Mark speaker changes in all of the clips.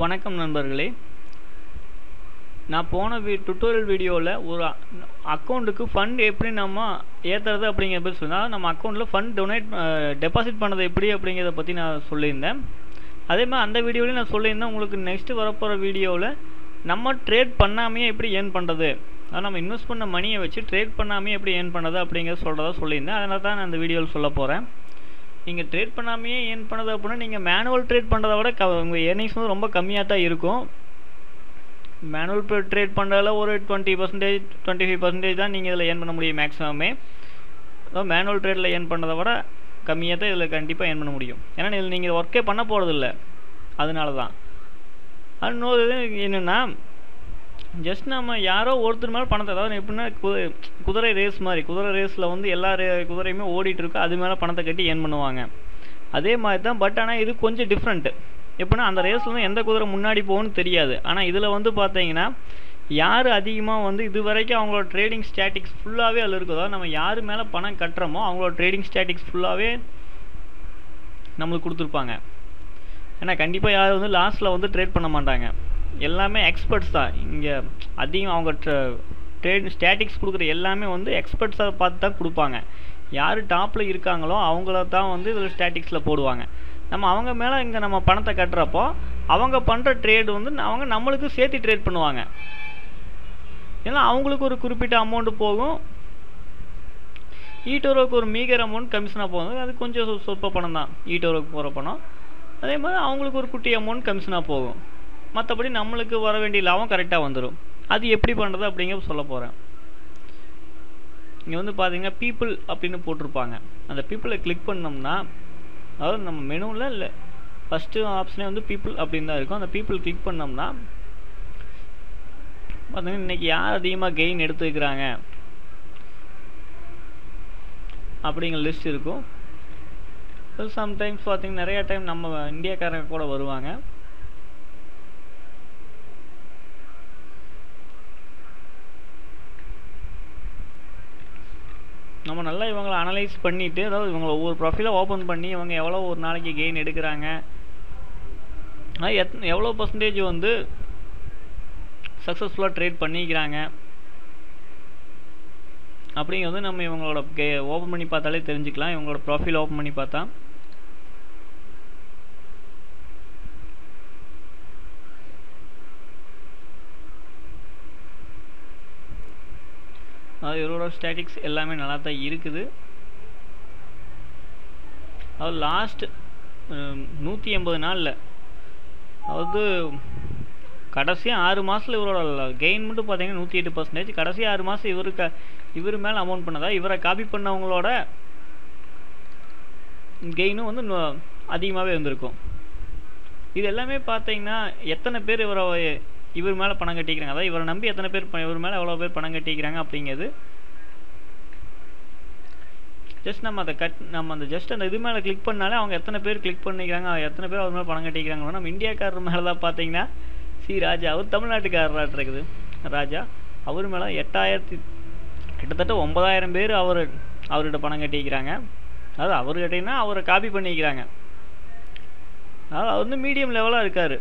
Speaker 1: வணக்கம் நண்பர்களே. நான் போன வீ டுட்டோரியல் வீடியோவில் ஒரு அக்கௌண்ட்டுக்கு ஃபண்ட் எப்படி நம்ம ஏற்றுறது அப்படிங்கிற பற்றி சொன்னால் நம்ம அக்கௌண்ட்டில் ஃபண்ட் டொனேட் டெபாசிட் பண்ணது எப்படி அப்படிங்கிறத பற்றி நான் சொல்லியிருந்தேன். அதே மாதிரி அந்த வீடியோலையும் நான் சொல்லியிருந்தேன். உங்களுக்கு நெக்ஸ்ட்டு வரப்போகிற வீடியோவில் நம்ம ட்ரேட் பண்ணாமையே எப்படி ஏர்ன் பண்ணுறது அதாவது நம்ம இன்வெஸ்ட் பண்ண மணியை வச்சு ட்ரேட் பண்ணாமையே எப்படி ஏர்ன் பண்ணுறது அப்படிங்கிறத சொல்கிறதா சொல்லியிருந்தேன். அதனால தான் நான் அந்த வீடியோவில் சொல்ல போகிறேன் நீங்கள் ட்ரேட் பண்ணாமையே ஏர்ன் பண்ணது அப்படின்னா நீங்கள் மேனுவல் ட்ரேட் பண்ணுறத விட க உங்கள் ஏர்னிங்ஸ் வந்து ரொம்ப கம்மியாக தான் இருக்கும். மேனுவல் ட்ரேட் பண்ணுறதுல ஒரு twenty percentage twenty five percentage தான் நீங்கள் இதில் ஏர்ன் பண்ண முடியும் மேக்ஸிமமே அதாவது மேனுவல் ட்ரேடில் ஏர்ன் பண்ணதை விட கம்மியாக தான் இதில் கண்டிப்பாக ஏர்ன் பண்ண முடியும். ஏன்னா இதில் நீங்கள் ஒர்க்கே பண்ண போகிறதில்ல அதனால தான் இன்னொரு என்னென்னா ஜஸ்ட் நம்ம யாரோ ஒருத்தர் மேலே பணத்தை அதாவது எப்படின்னா குதிரை ரேஸ் மாதிரி குதிரை ரேஸில் வந்து எல்லா ரே குதிரையுமே ஓடிட்டு இருக்கு அது மேலே பணத்தை கட்டி ஏர்ன் பண்ணுவாங்க. அதே மாதிரி தான் பட் ஆனால் இது கொஞ்சம் டிஃப்ரெண்ட்டு எப்படின்னா அந்த ரேஸில் வந்து எந்த குதிரை முன்னாடி போகணும்னு தெரியாது. ஆனால் இதில் வந்து பார்த்தீங்கன்னா யார் அதிகமாக வந்து இது வரைக்கும் அவங்களோட ட்ரேடிங் ஸ்டாட்டிக்ஸ் ஃபுல்லாகவே அதில் இருக்குதோ நம்ம யார் மேலே பணம் கட்டுறோமோ அவங்களோட ட்ரேடிங் ஸ்டாட்டிக்ஸ் ஃபுல்லாகவே நம்மளுக்கு கொடுத்துருப்பாங்க. ஏன்னா கண்டிப்பாக யாரும் வந்து லாஸ்ட்டில் வந்து ட்ரேட் பண்ண மாட்டாங்க. எல்லாமே எக்ஸ்பர்ட்ஸ் தான். இங்கே அதிகம் அவங்க ட்ரேட் ஸ்டாட்டிக்ஸ் கொடுக்குற எல்லாமே வந்து எக்ஸ்பர்ட்ஸை பார்த்து தான் கொடுப்பாங்க. யார் டாப்பில் இருக்காங்களோ அவங்கள தான் வந்து இதில் ஸ்டாட்டிக்ஸில் போடுவாங்க. நம்ம அவங்க மேலே இங்கே நம்ம பணத்தை கட்டுறப்போ அவங்க பண்ணுற ட்ரேடு வந்து அவங்க நம்மளுக்கு சேர்த்து ட்ரேட் பண்ணுவாங்க. ஏன்னா அவங்களுக்கு ஒரு குறிப்பிட்ட அமௌண்ட்டு போகும். ஈட்டோரோக்கு ஒரு மீகர் அமௌண்ட் கமிஷனாக போகும். அது கொஞ்சம் சொற்ப பணம் தான். ஈட்டோரோக்கு போகிற பணம். அதே மாதிரி அவங்களுக்கு ஒரு குட்டி அமௌண்ட் கமிஷனாக போகும். மற்றபடி நம்மளுக்கு வர வேண்டிய லாபம் கரெக்டாக வந்துடும் அது எப்படி பண்ணுறது அப்படிங்கிறத சொல்ல போகிறேன் இங்கே வந்து பார்த்தீங்கன்னா பீப்புள் அப்படின்னு போட்டிருப்பாங்க. அந்த பீப்புளை கிளிக் பண்ணோம்னா அதாவது நம்ம மெனுவில் இல்லை. ஃபஸ்ட்டு ஆப்ஷனே வந்து பீப்புள் அப்படின்னு தான் இருக்கும். அந்த பீப்புள் கிளிக் பண்ணோம்னா பார்த்தீங்கன்னா இன்றைக்கி யார் அதிகமாக கெயின் எடுத்து வைக்கிறாங்க அப்படிங்கிற லிஸ்ட் இருக்கும். சம்டைம்ஸ் பார்த்திங்கன்னா நிறையா டைம் நம்ம இந்தியாக்காரங்க கூட வருவாங்க. நம்ம நல்லா இவங்களை அனலைஸ் பண்ணிவிட்டு அதாவது இவங்களை ஒவ்வொரு ப்ரொஃபைலாக ஓப்பன் பண்ணி இவங்க எவ்வளோ ஒரு நாளைக்கு கெயின் எடுக்கிறாங்க. எத் எவ்வளோ பர்சன்டேஜ் வந்து சக்ஸஸ்ஃபுல்லாக ட்ரேட் பண்ணிக்கிறாங்க. அப்படிங்கிறது நம்ம இவங்களோட கே ஓப்பன் பண்ணி பார்த்தாலே தெரிஞ்சுக்கலாம். இவங்களோட ப்ரொஃபைல் ஓப்பன் பண்ணி பார்த்தா. இவரோட ஸ்டாட்டிக்ஸ் எல்லாமே நல்லா தான் இருக்குது. அது லாஸ்ட் நூற்றி எண்பது நாளில் அதாவது கடைசியாக ஆறு மாதத்தில் இவரோட கெயின் மட்டும் பார்த்தீங்கன்னா நூற்றி எட்டு பர்சன்டேஜ் கடைசி ஆறு மாதம் இவருக்கு இவர் மேலே அமௌண்ட் பண்ணதா இவரை காப்பி பண்ணவங்களோட கெயினும் வந்து அதிகமாகவே இருந்திருக்கும். இது எல்லாமே பார்த்தீங்கன்னா எத்தனை பேர் இவரை இவர் மேலே பணம் கட்டிக்கிறாங்க. அதாவது இவரை நம்பி எத்தனை பேர் இவர் மேலே எவ்வளோ பேர் பணம் கட்டிக்கிறாங்க அப்படிங்கிறது ஜஸ்ட் நம்ம அதை கட் நம்ம அந்த ஜஸ்ட் அந்த இது மேலே கிளிக் பண்ணாலே அவங்க எத்தனை பேர் கிளிக் பண்ணிக்கிறாங்க எத்தனை பேர் அவர் மேலே பணம் கட்டிக்கிறாங்க. நம்ம இந்தியாக்காரர் மேலே தான் பார்த்தீங்கன்னா சி ராஜா அவர் தமிழ்நாட்டுக்காரராக இருக்குது. ராஜா அவர் மேலே எட்டாயிரத்தி கிட்டத்தட்ட ஒன்பதாயிரம் பேர் அவர் அவர்கிட்ட பணம் கட்டிக்கிறாங்க. அதாவது அவர்கிட்டனா அவரை காப்பி பண்ணிக்கிறாங்க. அதாவது அவர் வந்து மீடியம் லெவலாக இருக்கார்.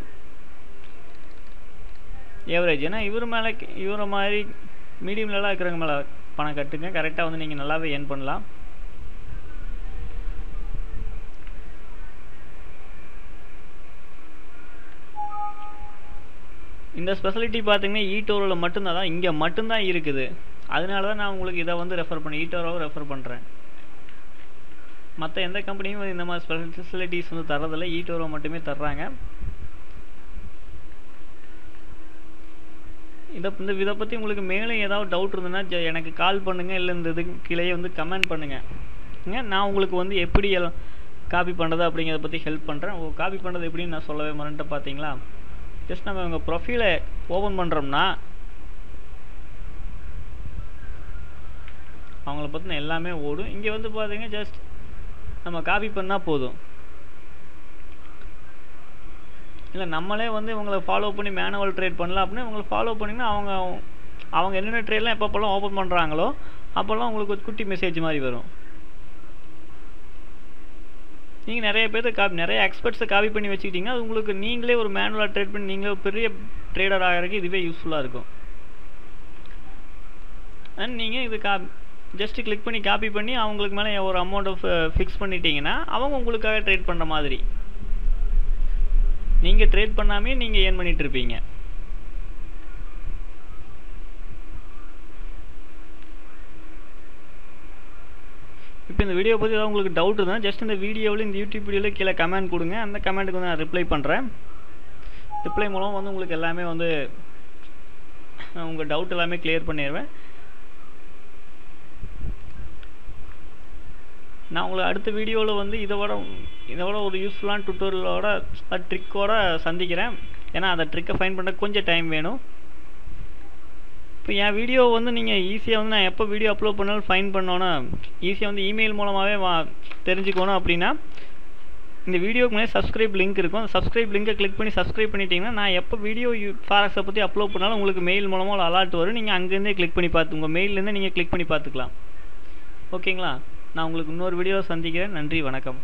Speaker 1: ஏவரேஜ் ஏன்னா இவர் மேலே இவரை மாதிரி மீடியம் லெவலாக இருக்கிறவங்க மேலே பணம் கட்டுங்க. கரெக்டாக வந்து நீங்கள் நல்லாவே ஏர்ன் பண்ணலாம். இந்த ஸ்பெஷலிட்டி பார்த்தீங்கன்னா ஈட்டோரில் மட்டும்தான் தான் இங்கே மட்டும்தான் இருக்குது. அதனால தான் நான் உங்களுக்கு இதை வந்து ரெஃபர் பண்ணி ஈட்டோரோவை ரெஃபர் பண்ணுறேன் மற்ற எந்த கம்பெனியும் இந்த மாதிரி ஸ்பெஷல் ஃபெசிலிட்டிஸ் வந்து தரதில்லை ஈட்டோரோ மட்டுமே தர்றாங்க. இதை இந்த இதை பற்றி உங்களுக்கு மேலும் ஏதாவது டவுட் இருந்ததுன்னா எனக்கு கால் பண்ணுங்கள் இல்லை இந்த இதுக்கு கீழே வந்து கமெண்ட் பண்ணுங்கள் நான் உங்களுக்கு வந்து எப்படி எல்லாம் காப்பி பண்ணுறது அப்படிங்கிறத பற்றி ஹெல்ப் பண்ணுறேன் காப்பி பண்ணுறது எப்படின்னு நான் சொல்லவே மறந்துட்டு பார்த்தீங்களா ஜஸ்ட் நம்ம இவங்க ப்ரொஃபைலை ஓப்பன் பண்ணுறோம்னா அவங்கள பற்றின எல்லாமே ஓடும். இங்கே வந்து பார்த்தீங்க ஜஸ்ட் நம்ம காப்பி பண்ணால் போதும். இல்லை நம்மளே வந்து இவங்களை ஃபாலோ பண்ணி மேனுவல் ட்ரேட் பண்ணலாம் அப்படின்னு இவங்களை ஃபாலோ பண்ணிங்கன்னா அவங்க அவங்க என்னென்ன ட்ரேட்லாம் எப்பப்போல்லாம் ஓப்பன் பண்ணுறாங்களோ அப்போல்லாம் உங்களுக்கு ஒரு குட்டி மெசேஜ் மாதிரி வரும். நீங்கள் நிறைய பேர்த்த காப்பி நிறைய எக்ஸ்பர்ட்ஸை காப்பி பண்ணி வச்சுக்கிட்டிங்கன்னா அது உங்களுக்கு நீங்களே ஒரு மேனுவலாக ட்ரேட் பண்ணி நீங்களே ஒரு பெரிய ட்ரேடர் ஆகிறதுக்கு இதுவே யூஸ்ஃபுல்லாக இருக்கும். அண்ட் நீங்கள் இது கா ஜஸ்ட்டு கிளிக் பண்ணி காப்பி பண்ணி அவங்களுக்கு மேலே ஒரு அமௌண்ட்டை ஃபிக்ஸ் பண்ணிட்டீங்கன்னா அவங்க உங்களுக்காக ட்ரேட் பண்ணுற மாதிரி. நீங்கள் ட்ரேட் பண்ணாமே நீங்கள் ஏர்ன் பண்ணிட்டு இருப்பீங்க. இப்போ இந்த வீடியோ பற்றி ஏதாவது உங்களுக்கு டவுட் இருந்தால் ஜஸ்ட் இந்த வீடியோவில் இந்த யூடியூப் வீடியோவில் கீழே கமெண்ட் கொடுங்க. அந்த கமெண்ட்டுக்கு வந்து நான் ரிப்ளை பண்ணுறேன் ரிப்ளை மூலம் வந்து உங்களுக்கு எல்லாமே வந்து உங்கள் டவுட் எல்லாமே கிளியர் பண்ணிடுவேன். நான் உங்களை அடுத்த வீடியோவில் வந்து இதை விட இதை விட ஒரு யூஸ்ஃபுல்லான டுட்டோரியலோட ட்ரிக்கோட சந்திக்கிறேன். ஏன்னா அந்த ட்ரிக்கை ஃபைன் பண்ண கொஞ்சம் டைம் வேணும். இப்போ என் வீடியோ வந்து நீங்கள் ஈஸியாக வந்து நான் எப்போ வீடியோ அப்லோட் பண்ணாலும் ஃபைன் பண்ணோன்னா ஈஸியாக வந்து இமெயில் மூலமாகவே வா தெரிஞ்சுக்கணும் அப்படின்னா இந்த வீடியோக்கு முன்னாடி சப்ஸ்கிரைப் லிங்க் இருக்கும். அந்த சப்ஸ்கிரைப் லிங்கை கிளிக் பண்ணி சப்ஸ்கிரைப் பண்ணிட்டீங்கன்னா நான் எப்போ வீடியோ ஃபாரக்ஸை பற்றி அப்லோட் பண்ணாலும் உங்களுக்கு மெயில் மூலமாக ஒரு அலர்ட் வரும். நீங்கள் அங்கேருந்தே கிளிக் பண்ணி பார்த்து உங்கள் மெயிலேருந்தே நீங்கள் கிளிக் பண்ணி பார்த்துக்கலாம். ஓகேங்களா? நான் உங்களுக்கு இன்னொரு வீடியோவில் சந்திக்கிறேன். நன்றி வணக்கம்.